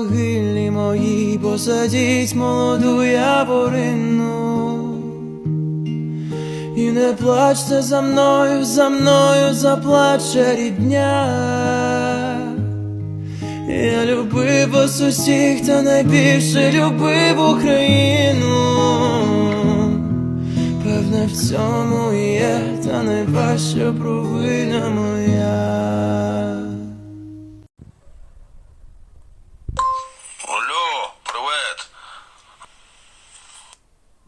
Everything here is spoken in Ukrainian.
могилі моїй посадіть молоду яворину І не плачте за мною, за мною заплаче рідня. Я любив вас усіх, та найбільше любив Україну. Певне, в цьому є, та найважча провина моя.